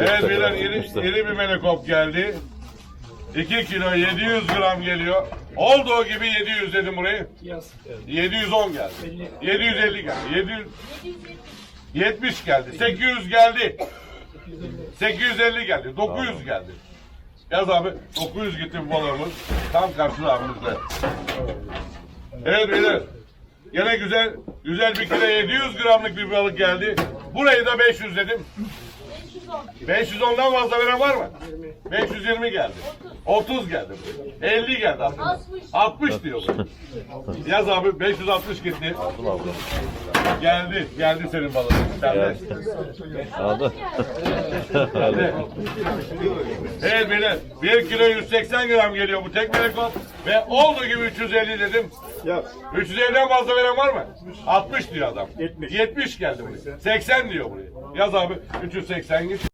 Evet beyler yeni, yeni bir melekop geldi. 2 kilo 700 gram geliyor. Olduğu gibi 700 dedim burayı. 710 geldi. 750 geldi. 700 70 geldi. 800 geldi. 850 geldi. 900 geldi. Yaz abi 900 gitti bu balığımız. Tam karşıda abimizde. Evet beyler. Gene güzel güzel bir kilo 700 gramlık bir balık geldi. Burayı da 500 dedim. 510'dan fazla veren var mı? 520 geldi. 30 geldi. 50 geldi. 60, 60 diyor. bu. Yaz abi 560 gitti. Geldi. Geldi senin balığın. Sende. Aldı. Geldi. Evet beyler. 1 kilo 180 gram geliyor bu tek melekot. Ve olduğu gibi 350 dedim. 350'den fazla veren var mı? 60 diyor adam. 70. 70 geldi buraya. 80 diyor buraya. Yaz abi 380 git.